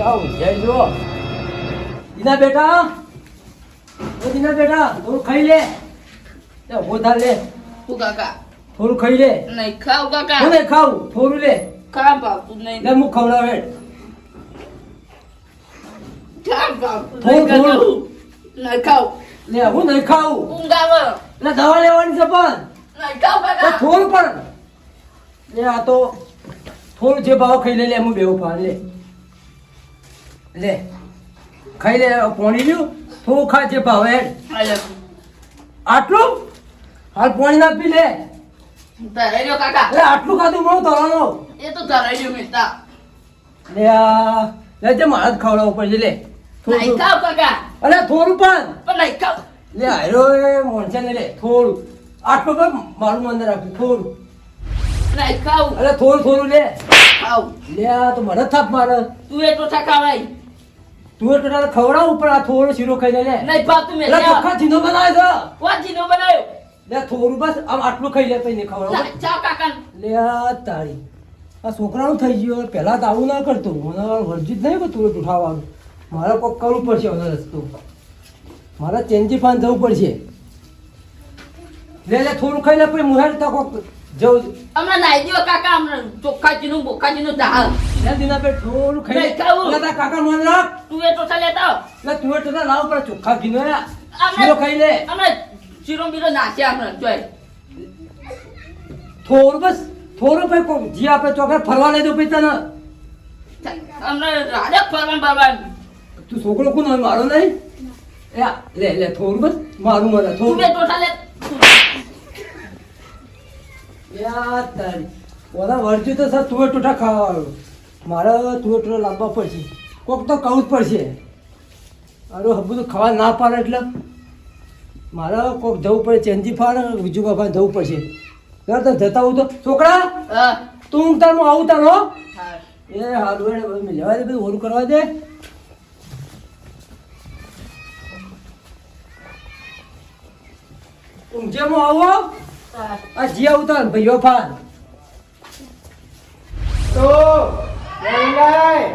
જાઓ જય જો દીના બેટા ઓ દીના બેટા થોડું ખાઈ લે. લે થા લે. તું કાકા. થોડું ખાઈ લે. નહીં ખાવ કાકા. હું નહીં ખાવું? થોડું લે. ખા ભાવતું નહીં. લે હું ખવડાવે. ખા ભાવતું થોડું થોડું. નહીં ખાવ. લે હું નહીં ખાવું. ઊંઘ આવે લે દવા લેવાની છે પણ. નહીં ખાવ કાકા. થોડું પણ. લે આ તો થોડું જે ભાવ ખાઈ લે લે હું બેવું પાડે લે. લે ખાઈ લે પોણી લ્યું. થોડું છે ભાવ. આટલું? હાલ પોણી ના પી લે. ધરાઈ કાકા. લે આટલું ખાધું મળું તળાનો એ તો ધરાઈ રહ્યો મિતા લે આ લે તે મારા ખવડાવવું પડશે લે. થોડું કાકા. અરે થોડું પણ. પણ નહીં ખાવ. લે આયરો એ મોણસે ને લે થોડું. આટલું પણ મારું અંદર આપ્યું થોડું. નહીં ખાવ. અલે થોડું થોડું લે. ખાવ. લે આ તો મને થાપ મારે. તું એટલો ટોઠા તું તો તારે ખવડાવું ઉપર આ થોડો શીરો ખાઈ લે નહીં ભાવતું મેં એટલે ચોખ્ખા ચીનો બનાવે છે. જીનો બનાવ્યો? લે થોડું બસ આમ આટલું ખાઈ લે પછી નહીં ખવડાવું. ચા કાકા લે આ તારી આ છોકરાનું થઈ ગયું. પહેલા તો આવું ના કરતો. મને વર્જિત નહીં કરતું ઉઠાવવાનું. મારે કોક કરવું પડશે હવે રસ્તો. મારે ચેન્જી ફાન જવું પડશે. લે લે થોડું ખાઈ લે પછી મુહાર તો કોક જવું હમણાં નાઈ દ્યો કાકા હમણાં ચોખ્ખાજીનું બોખાજીનું દાળ. લે દીના બે થોડું ખાઈ લે. નહીં ખાવું. લે કાકા મન રાખ. તું એ ટોઠા લેતા. લે તું એટલે તારા લાવ પડે ચોખ્ખા ઘીનો શીરો ખાઈ લે. હમણાં શીરો બીરો નાખ્યા હમણાં જોઈ થોડું બસ થોડું પછી કોક જી આપણે ચોખા ફરવા લઈ દો પછી તને. હમણાં રાડે ફરવાનું બરવાનું તું છોકરો કોણ મારો નહીં? લે લે થોડું બસ મારું મને થોડું. ટોઠા લે. યા તારી. ઓલા વર્જ્યું તો સર તુવેર ટોઠા ખાવાનું મારે તુવેર ટોઠા લાવવા પડશે. કોક તો કહું જ પડશે. અરે હબુ તો ખાવા ના પાડે એટલે. મારે કોક જવું પડે ચેન્જી ફાડે બીજું બાપા જવું પડશે. યાર તો જતા હું તો. છોકરા તું ઊંઘ તાર હું આવું તારો હો? એ હારું એને લેવા દે બધું ઓરું કરવા દે. ઊંઘે હું આવો. આ જી આવું ભાઈઓ ફાન તો લઈ લાય.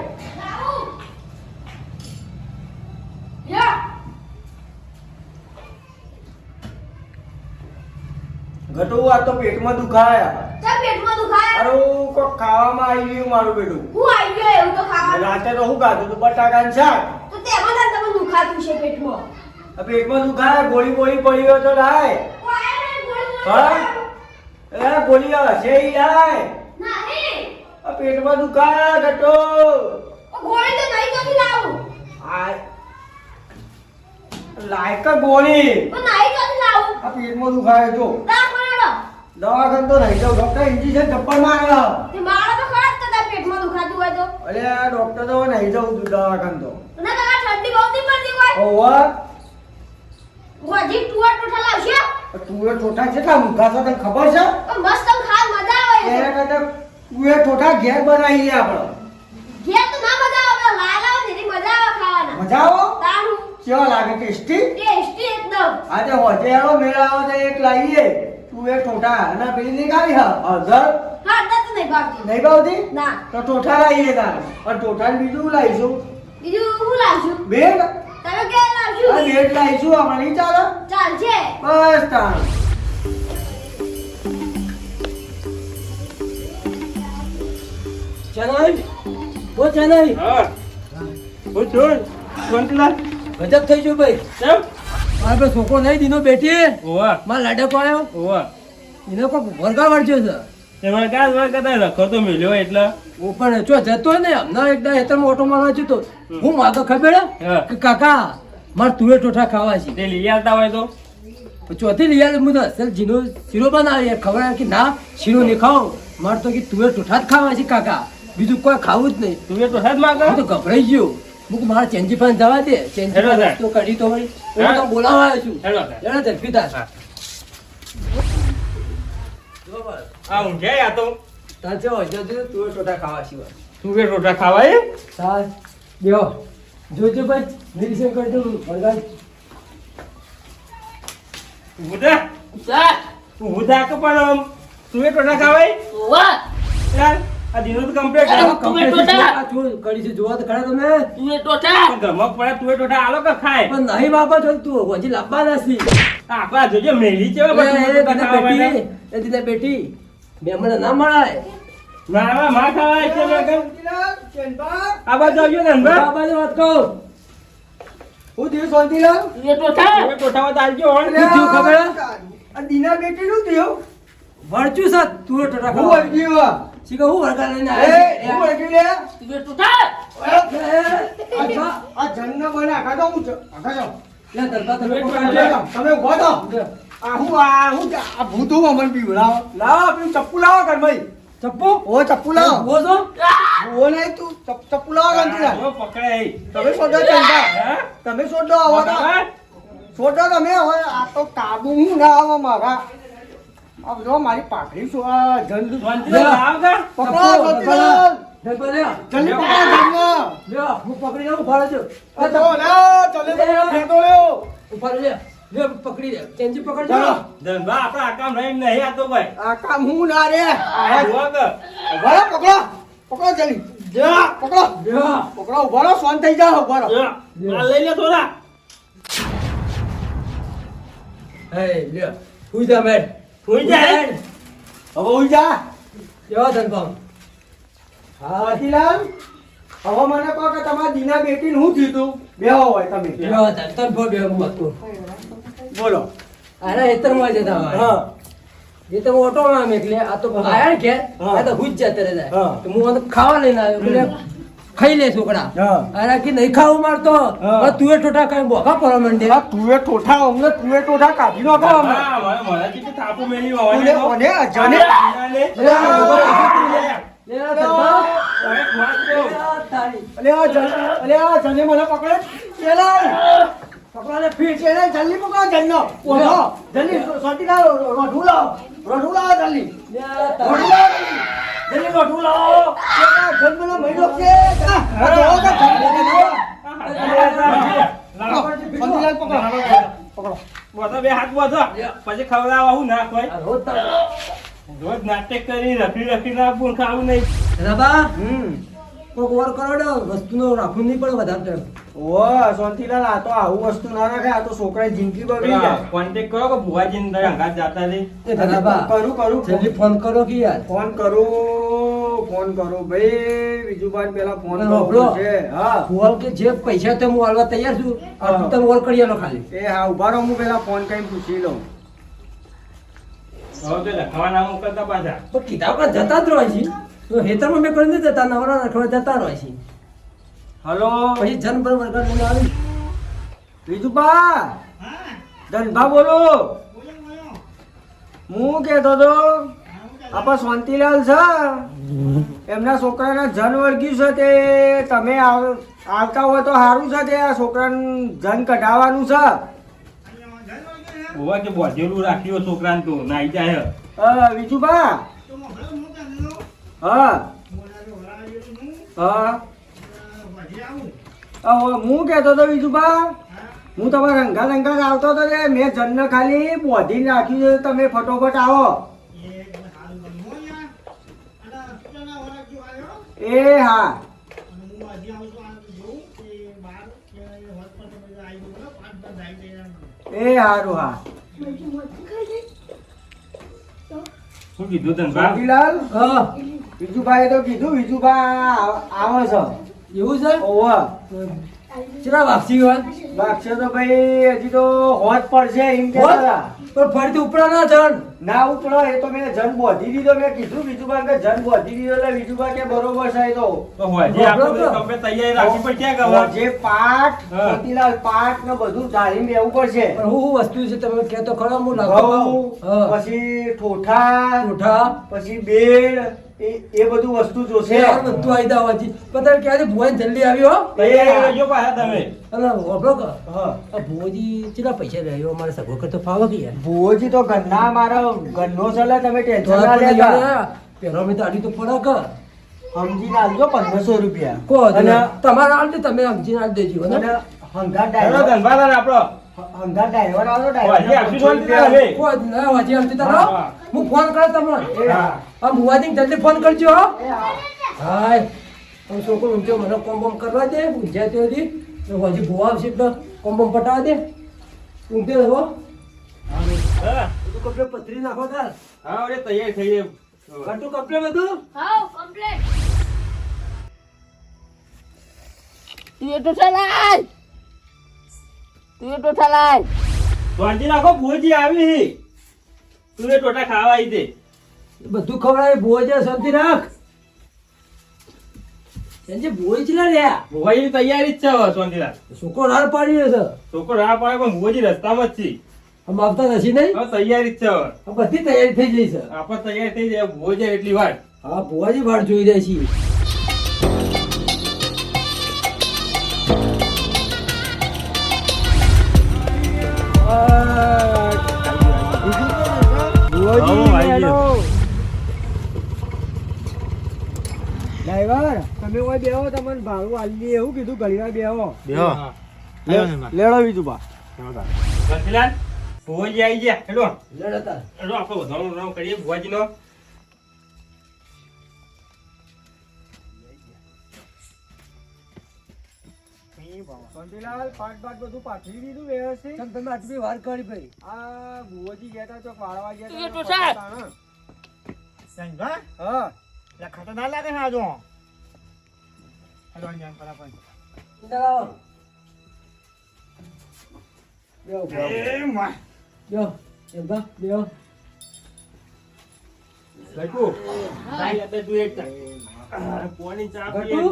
ઘટુ આ તો પેટમાં દુખાયા. ચા પેટમાં દુખાયા? અરે કો કોક ખાવામાં આવી ગયું મારું બેડું. હું આવી ગયો એવું તો ખાવા. રાતે તો શું ખાધું તો બટાકાનું શાક. તો તેમાં તમને દુખાતું છે પેટમાં. આ પેટમાં દુખાય ગોળી ગોળી પડી ગયો તો લાય હા? એ ગોળી હશે ઈ લાય. નહીં. આ પેટમાં દુખાય ઘટો ગોળી તો નહીં ક્યાંથી લાવું. આ લાયક ગોળી. તો નહીં ક્યાંથી લાવું. આ પેટમાં દુખાય જો દા કોણો તો નહીં જાઉં. ડોક્ટર ઇન્જેક્શન ચપ્પલ મારે. તે મારો તો ખરાબ તો તાર પેટમાં દુખાતું હોય તો. અરે આ ડોક્ટર તો નહીં જાઉં તું દવાખાને તો. ના તમારે ઠંડી બહુ પડતી હોય. ઓવા ગોજી ટુવા ટુઠા લાવશે તું એ ચોટા કેટલા મૂકા છો તને ખબર છે? મસ્ત આમ મજા આવે એના કરતા તું એ ચોટા ઘેર બનાવી લે આપણે. ઘેર તો ના મજા આવે લાલા તેની મજા આવે ખાવાના. મજા આવો? તારું કેવો લાગે ટેસ્ટી? ટેસ્ટી એકદમ. આજે હોજે આવો મેળાવો તો એક લાવીએ. તું એ ટોટા અને પેલી નહીં ખાવી હા હળદર? હા તો નહીં ભાવતી. નહીં ભાવતી? ના. તો ટોટા લાવીએ તારે. પણ ટોઠા બીજું લાવીશું? બીજું હું લાવીશું? બેન? તમે ક્યાં આ બેગ લાવીશું આપણે નહીં ચાલે? ચાલશે. બસ તાણ. ચનાઈ ઓ ચનાઈ હા. ઓ જોન કંટલા ગજબ થઈ ગયું ભાઈ. કેમ? મારે પેલો છોકરો નહીં દીનો બેટી. ઓવા. મારા લાડકો આવ્યો ઓવા. એને કોઈ વર્ગા વળગ્યો છે. તમારે કાલ કદાચ લખો તો મળ્યો એટલે. હું પણ જો જતો ને હમણાં એકદા હેતરમાં ઓટો મારવા જતો. હું માતો ખબર કે કાકા મારે તુવે ટોઠા ખાવા છે. તે લઈ આવતા હોય તો? ચોથી લઈ આવે હું તો અસલ જીનો શીરો બનાવી ખબર કે ના શીરો નહીં ખાઓ મારે તો કે તુવે ટોઠા જ ખાવા છે કાકા. બીજું કોઈ ખાવું જ નહીં. તુવે તો સાત માગ? તો ગભરાઈ ગયો. મુક મારા ચેન્જી પાન જવા દે. ચેન્જી તો સાહેબ. કાઢી તો હું તો બોલાવવા આવ્યો છું. હેલો સાહેબ. ઝડપી. જો આ ઊંઘ્યા આ તો? તુવે ટોઠા ખાવા સિવાય. તું એ? ખાવાય સાર બેહો. જોજો ભાઈ નિરીક્ષણ કરજો વળગાડ ઉધા સર ઉધા કે પણ આમ. તું એ ટોટા ખાવાય ઓવા ચાલ આ દિનો તો કમ્પ્લીટ. આ complete ટોટા. આ શું કરી છે જોવા તો ખરા તમે. તું એ ટોટા ગમક પડે તું એ ટોટા આલો કે ખાય? પણ નહીં બાપા જો તું હજી લાંબા છી આપા જોજો મેલી છે બધું એ ખાવા બેટી એ દીને બેટી મહેમાન ના મળાય. મારા માં ખાવાય છે મેં શાંતિલાલ, ચેનબા, આ બાજુ આવજો ને. બાબાને વાત કહું હું થયું શાંતિલાલ? એ આવજો. શું ખબર હે? આ દીના બેટીનું થયું? વળચું સાત તું એ ટોટા હું ખાવા વળગ્યું આ. હું વળગા લઈને એ, હું વળગ્યું લે. તું એ ટોટા એ, એ, અચ્છા. આ જન્મ બને આખા તો હું આખા જાઓ. લે, દરબાર તમે તમે ઊભા થો. આ હું આ હું આ ભૂતું અમન પીવડાવો. લાવો પેલું ચપ્પુ લાવો ઘરમાંથી. ચપ્પુ? ઓ ચપ્પુ લાવ. ઓ જો ઓ નહીં તું. ચપ્પુ લાવ લાવો જા ઓ પકડાઈ તમે શોધો ચંદા. તમે શોધો આવો તો પકડાય? તમે હવે. આ તો કાબુ હું ના આવો મારા. અબ જો મારી પાઘડી સો આ જલ્દી લાવ કે? પકડો લે. જલ્દી પકડો જલ્દી. લે, હું પકડી ચલે તો લે, પકડી લે. ચેન્જી પકડજો. ધનભા આપણા આકામ રહીને નહીં આતો ભાઈ. આ કામ હું ના રે આ. પકડો પકડો જલ્દી જા પકડો લે. પકડો ઊભા રહો થઈ જાઓ ઊભા રહો આ લઈ લે થોડા. હે, લે. હુઈ જા, બેન. હુઈ જાય. હવે જા કેવા ધનપામ? હા, શાંતિલાલ હવે મને કહો કે તમારા દીના બેટીને હું થયું બેહો હોય તમે કેવા ધન- ધનપો બે હું હતું. બોલો. આના હેતરમાં જતા. હા. એ તો ઓટો માં એટલે આ તો આયા કે આ તો હુજ જતે રે હા. તો હું ખાવા લઈને આવ્યો. એટલે ખાઈ લે છોકરા. અરે કે નહીં ખાવું મારતો હા. હવે તું એ ટોટા કઈ બોખા પડવા માંડે આ તુએ ટોઠા અમને તુએ ટોઠા કાઢી નાખો અમે. હા, મને- કીધું થાપુ મેલી હોય ને અજાને જાને. લે, આ જન મને પકડે. ચેલા પકડો ફીટ છે ને જલ્દી પકડો જનનો ઓઢો જલ્દી સોટી ના રોઢુ લાવો રોઢુ લાવો જલ્દી. રોઢુ. લાવો જલ્દી. જલ્દી રોઢુ લાવો. જન્મનો મહિનો છે. પછી ખવડાવવા હું ના કોઈ રોજ નાટક કરી રખડી રખડી ના ખાવું નહીં. રબા હમ. કોક વાર કરો વસ્તુનો રાખવું નહીં પડે વધારે ઓ શાંતિલાલ આ તો આવું વસ્તુ ના રાખે આ તો છોકરાની જિંદગી બગડી જાય. કોન્ટેક કરો કે ભુવા જિંદા હંગાત જાતા ધનાબા, કરું કરું જલ્દી ફોન કરો કે યાર. ફોન કરો ફોન કરો. ભાઈ બીજું પેલા ફોન કરો છે હા. ફોન કે જે પૈસા તો હું આલવા તૈયાર છું. આ. તું તમે ઓર કરી લો ખાલી. એ હા ઊભા રહો હું પેલા ફોન કરીને પૂછી લઉં. હવે તો લખવા ના મોકલતા પાછા. પણ કિતાબ જતા જ રહો છે તો હેતરમાં મેં દીધું જતા નવરા રખવા જતા રહે છે હલો પછી જન પર વર્ગર લઈને આવી. બીજુબા ધનભા બોલો. હું કહેતો તો આપણા શાંતિલાલ છે. એમના છોકરાના જન વળગ્યું છે તે. તમે આવ- આવતા હોય તો સારું છે તે આ છોકરાનું જન કઢાવવાનું છે. ભુવા કે બોધેલું રાખ્યું છોકરાને તો નાઈ જાય. અ, બીજુબા હા. હા. હું. કહેતો તો વિજુભા હું. તમારા રંગા રંગા આવતો હતો તે મેં જન્મ ખાલી બોધી રાખ્યું છે તમે ફટોફટ આવો. એ હા. એ હારું હા. શું કીધું તને બા? શાંતિલાલ હા. બીજુભાઈ તો કીધું બીજુભા આવે છે. એવું છે? ઓવા. ચલા વાપસી વાત વાગશે તો ભાઈ હજી તો હોત પડશે એમ કે પણ ફરીથી ઉપડા ના જણ ના ઉપડો એ તો મેં જન બોધી દીધો મેં કીધું બીજું કે જન બોધી દીધો એટલે બીજું કે બરોબર છે તો તૈયારી? જે પાઠ હા. મોતીલાલ પાઠ ને બધું ધારીને બેવું પડશે. પણ હું હું વસ્તુ છે તમે કે તો ખરો હું લગાવું પછી ઠોઠા ઠોઠા. પછી બેડ એ બધું વસ્તુ જોશે. બધું આવી દા હોવાથી પણ ક્યારે ભુવાને જલ્દી આવ્યો? હો? તૈયારી પાછા તમે. હા. આ ભુવાજી કેટલા પૈસા રહ્યો અમારે સગો કરતો ફાવો કે યાર તો ઘરના મારો ઘરનો છે તમે ટેન્શન ના લેતા. પેલો મેં તો આડી તો પડે કે સમજીને આલજો પંદરસો રૂપિયા. કો અને તમારા આલ તમે સમજી ના દેજો અને હંગા ડાયરો ધનભાઈ આપણો. અમદાવાદ ડ્રાઈવર ને ના તારો હા. હું ફોન કરે તમને? હા. આ ભુવાજી જલ્દી ફોન કરજો હો. હા. છોકરો ઊંચો મને કોમ કરવા દે ઊંઝા તો હજી. ભુવા આવશે એટલે કોમ પટાવા દે. ઊંઘે રહો હા બધું કપડે પથરી નાખો તાર. હા અરે તૈયાર થઈ એમ. ઘટું કપડે બધું? હા કમ્પ્લીટ તું એ ટોઠા લાય તું એ ટોઠા લાય વાંચી નાખો ભોજી આવી તું એ ટોટા ખાવા આવી દે બધું ખવડાવે ભુવા શાંતિ રાખ. સંજય ભુવાઈ ચલા રહ્યા? ભોવાઈની તૈયારી જ છે હવે શાંતિલાલ છોકરો રાહ પાડી છે. છોકરો રાહ પાડે પણ ભોજી રસ્તામાં જ છે. આમ આવતા નથી નહીં? તૈયારી છે બધી તૈયારી થઈ જઈ છે. આપણે તૈયારી થઈ જાય ભોજે એટલી વાર. હા ભુવાજી વાળ જોઈ જાય છીએ ડ્રાઈવર તમે કોઈ બેહો તમને ભાડું આલી એવું કીધું ઘડીવાર બેહો. હા. લેડો બીજું બા. ભોજી આવી ગયા. હેલો. હેલો આપણે વધારો રાઉન્ડ કરીએ. ભુવાજીનો. શાંતિલાલ પાટ પાટ બધું પાથરી દીધું વ્યવસ્થિત. કેમ તમે આટલી વાર કરી ભાઈ. આ ભુવોજી ગયા તા ચોક તા. હા. ખતરનાક લાગે છે આજો? હેલો અંજાન બેહો. એ માં બેહો. એમ બા, બેહો. ગટુ ચાલ લેતા તું એક ચા. પોણી ચા પીએ. ગટુ,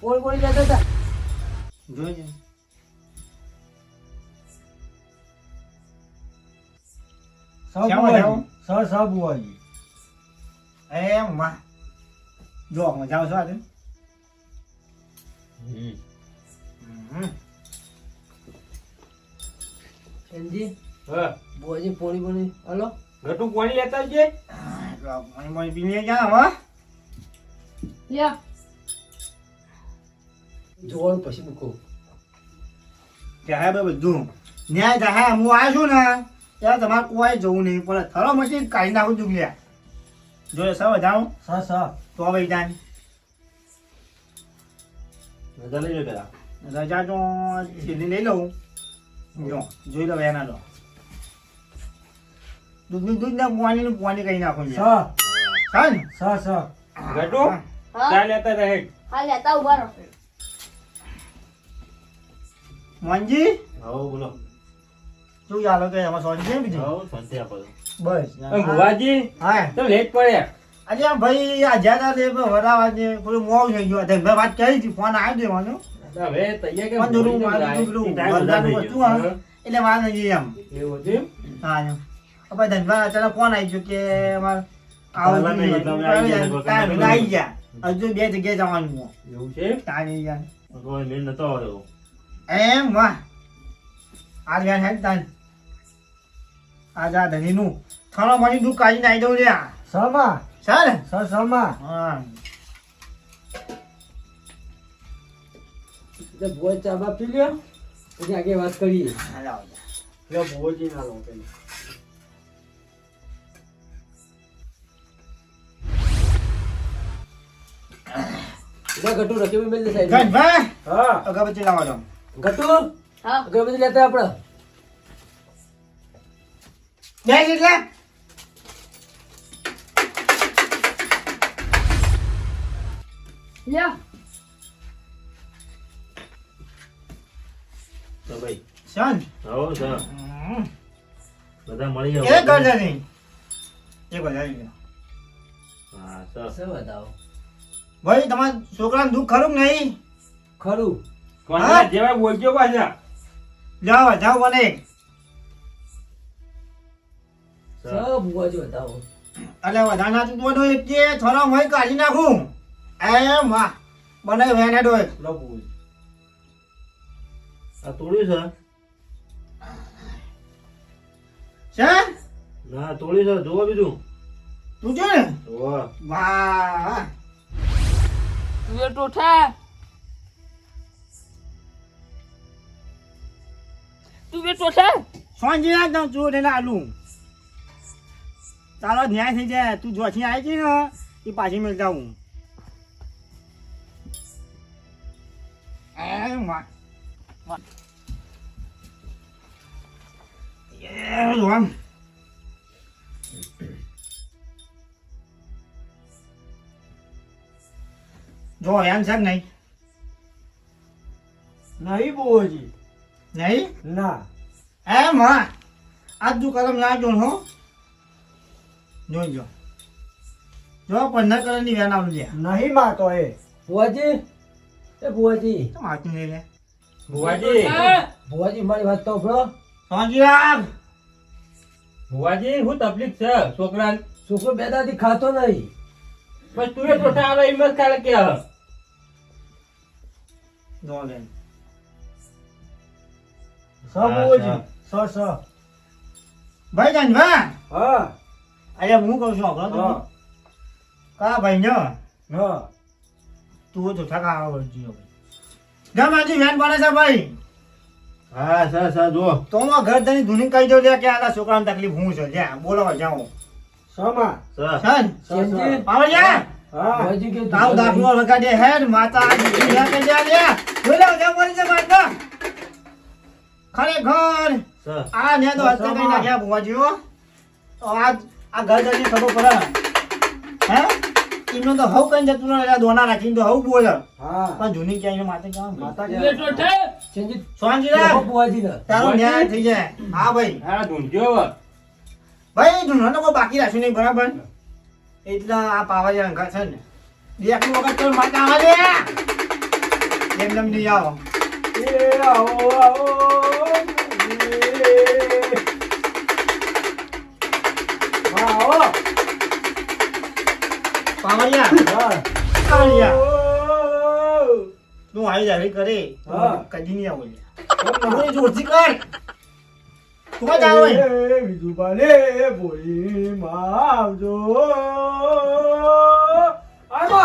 પોળ પોળી લેતા હતા. જોજે સબ ક્યાં બુવાજી સ સબ બુવાજી એ માં જો મજા આવશે આજે હમ. સંજી, હા. ભુવાજી પોળી પોળી હલો? ગટુ પોણી લેતા આવજે. મને મને પીને જા હવા યા જોવાનું પછી મૂકો ત્યાં બે બધું. ન્યાય હા હું આવ્યો છું ને ત્યારે તમારે કોઈ જવું નહીં. પડે થરો મશીન કાઢી નાખું જુગલ્યા જો સર જાઉં સ સ તો ભાઈ જાન રજા લઈ લો પેલા રજા તો લઈ લઉં. જો જોઈ લો એના લો. દૂધ દૂધ ને પાણી ને પાણી કહી નાખું છ. છે છ છ સ ગટુ? હા. ચા લેતા રહે. હા લેતા ઊભા રહો. મોંજી હો બોલો. શું ચાલો કે એમાં સોજી છે બીજું? હો શાંતિ આપો બસ. ભુવાજી હા. તો લેટ પડ્યા. આજે ભાઈ આ જ્યાદા દે વરાવા જે થોડું મોડું થઈ ગયું. મેં વાત કરી હતી ફોન આવી દેવાનો હવે તૈયાર કે. એટલે વાત નહીં એમ. એવું હતું હા એમ હવે ચાલો અચાનક ફોન આવી ગયો કે અમારે આવું નહીં, તમે આવી ગયા, હજુ બે જગ્યાએ જવાનું. એવું છે? ગયા. કોઈ મેલ નતો આવ્યો એમ વાહ. આ ગયા હે ને તાન આ જા ધનીનું થાળો મળી દુઃખ કાઢીને આવી દઉં લ્યા સ સર સર ને સ સ માં હા ભોજ ચા બા પી લ્યો. પછી આગળ વાત કરીએ. હાલો. આવજો. લ્યો, ના લો પેલી. લે ગટુ રકેબી મેલ દે સાઈડ ધનભાઈ હા. અગરબત્તી લાવો છો ગટુ? હા. અગરબત્તી લેતા આપણે બે એટલે? લ્યો. તો ભાઈ. સન હો સર બધા મળી જાવ કરજે નહીં. એ બધા હા સર શું બતાવો ભાઈ તમારા છોકરાને દુઃખ ખરું કે નહીં? ખરું. કોના જેવા બોલજો પાછા. જાઓ જાઓ બને સબ ભુવાજી બતાવો. એટલે વધારે નાતું તો એક કે થોડો મય કાઢી નાખું. એ મા બને વેને ડોય લો બોલ. આ તોડ્યું છે? છે? ના તોડ્યું છે. જોવો બીજું. તું જો ને જોવો વાહ તું એ ટોઠા તું એ ટોઠા સોંજી ના દઉં ચોર એને આલું તારો ન્યાય થઈ જાય તું જોથી આવી ગઈ ને એ પાછી મેળતા હું એ માં. માં. એ જોમ. જો એમ છે કે નહીં? નહીં બુવાજી નહીં? ના. એમ હા. આજ તું કલમ ના જો હો. જોઈ જો જો પંદર કલરની વેન આવલી લે નહીં માતો એ. ભુવાજી? એ તો માતું નહીં લે ભુવાજી. ભુવાજી મારી વાત તો સાંભળો. સોંજી રાખ ભુવાજી શું તકલીફ છે છોકરા છોકરો બે દાદી ખાતો નહીં. બસ તું એ ટોટા આવે એમ જ કાલે કે હ. જો લે સ બુવાજી સ સ ભાઈ જાનભા હા. અરે હું કહું છું આપણો તો કા ભાઈ ને હા. તું તો હવે ગમ આજે વેન પડે છે ભાઈ. હા સર સર જો તો હું ઘર તની ધૂની કહી દઉં લે કે આ છોકરાને તકલીફ હું છે? જ્યાં બોલો જાઉં. સમા સર સન ચેનજી, તાવ દાખલો લગાડે માતા દીકરી હે કે માતા ખરેખર આ ને તો હસ્તે કઈ નાખ્યા ભુવાજીઓ. તો આજ આ ઘર જઈને ખબર પડે. હે? એમને તો હવ કઈ જતું ના એટલે દોના રાખીને તો હવ બોલે. હા. પણ જૂની ક્યાંય માતા તું. તારો ન્યાય થઈ જાય. હા ભાઈ. હા ઢૂંઢ્યો હવે. ભાઈ જૂનો કોઈ બાકી રાખ્યું નહીં બરાબર? એટલે આ પાવા અંગા છે ને. એક વખત તો મત આવે એમ એમ નહીં આવો. એ આવો આવો તું આવી કરે. કદી નહીં આવો જોરથી કર. તું જ આવો. એ વિજુબાને બોલી માં આવજો આવો.